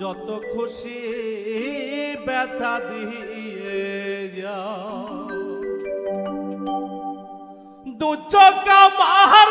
যত খুশি ব্যথা দিয়ে যাও। দু চকা মাহার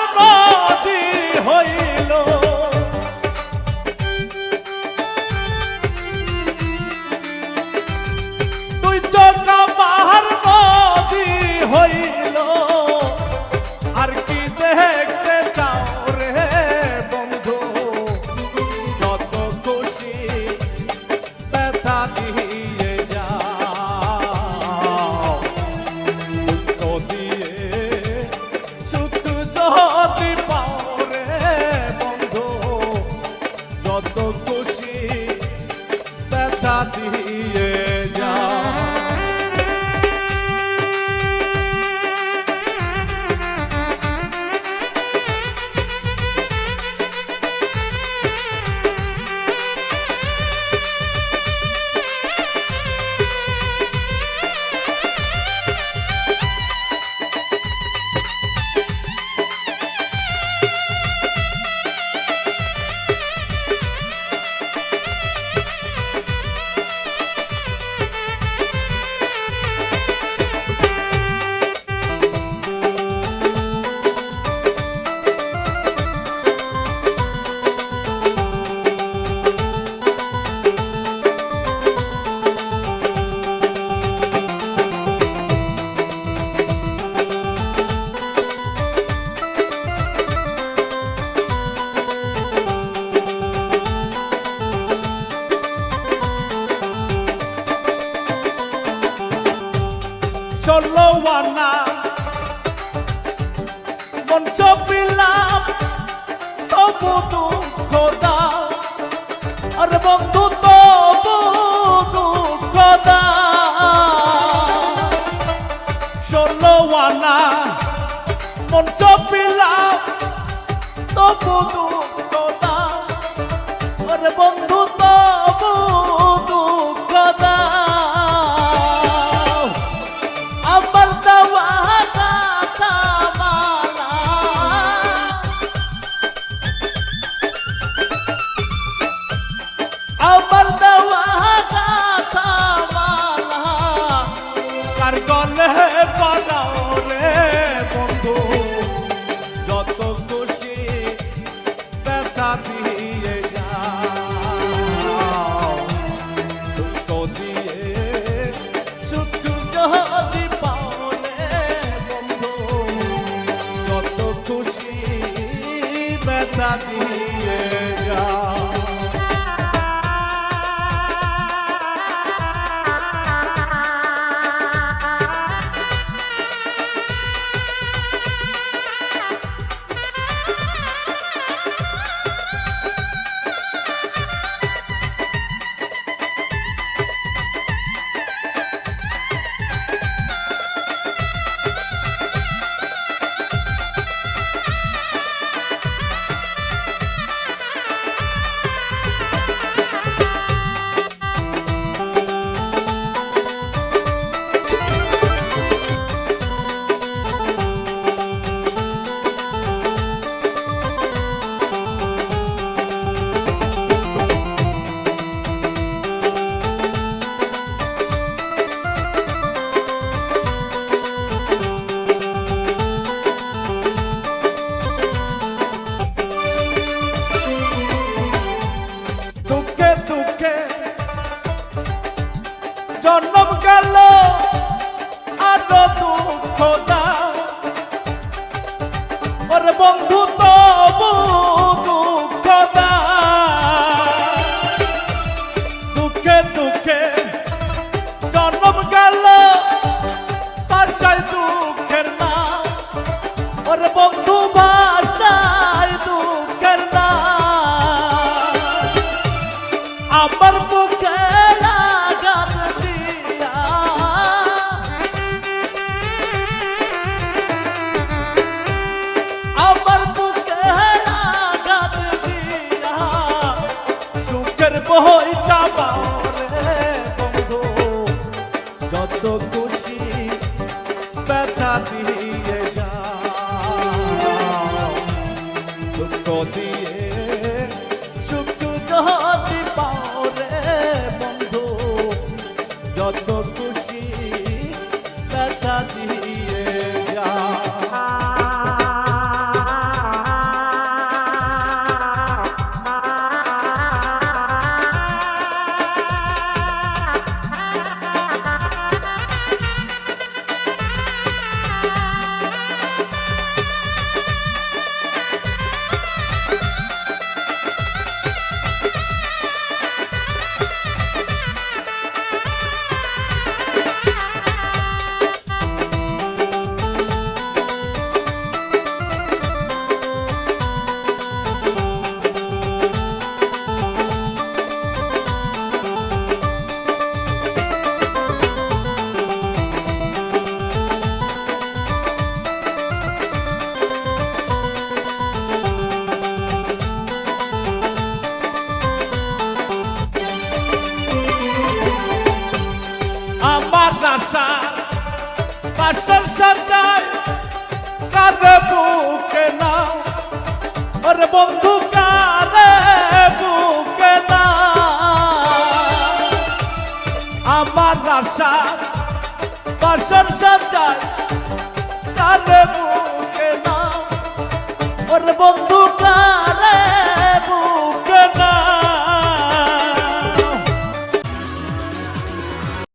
আনা মঞ্চ পিলাম তবু দুঃখ দাও। আরে বন্ধু, তবু দুঃখ দাও। ষোলো আনা মঞ্চ পিলাম তবু দুঃখ গলে বানাও রে বন্ধু। যত খুশি ব্যথা দিয়ে যাও। দিয়ে সুখ যদি পাওলে বন্ধু। যত খুশি ব্যথা দিয়ে যত পাশের সাজায় কালে বুকে নাম। ওর বন্ধু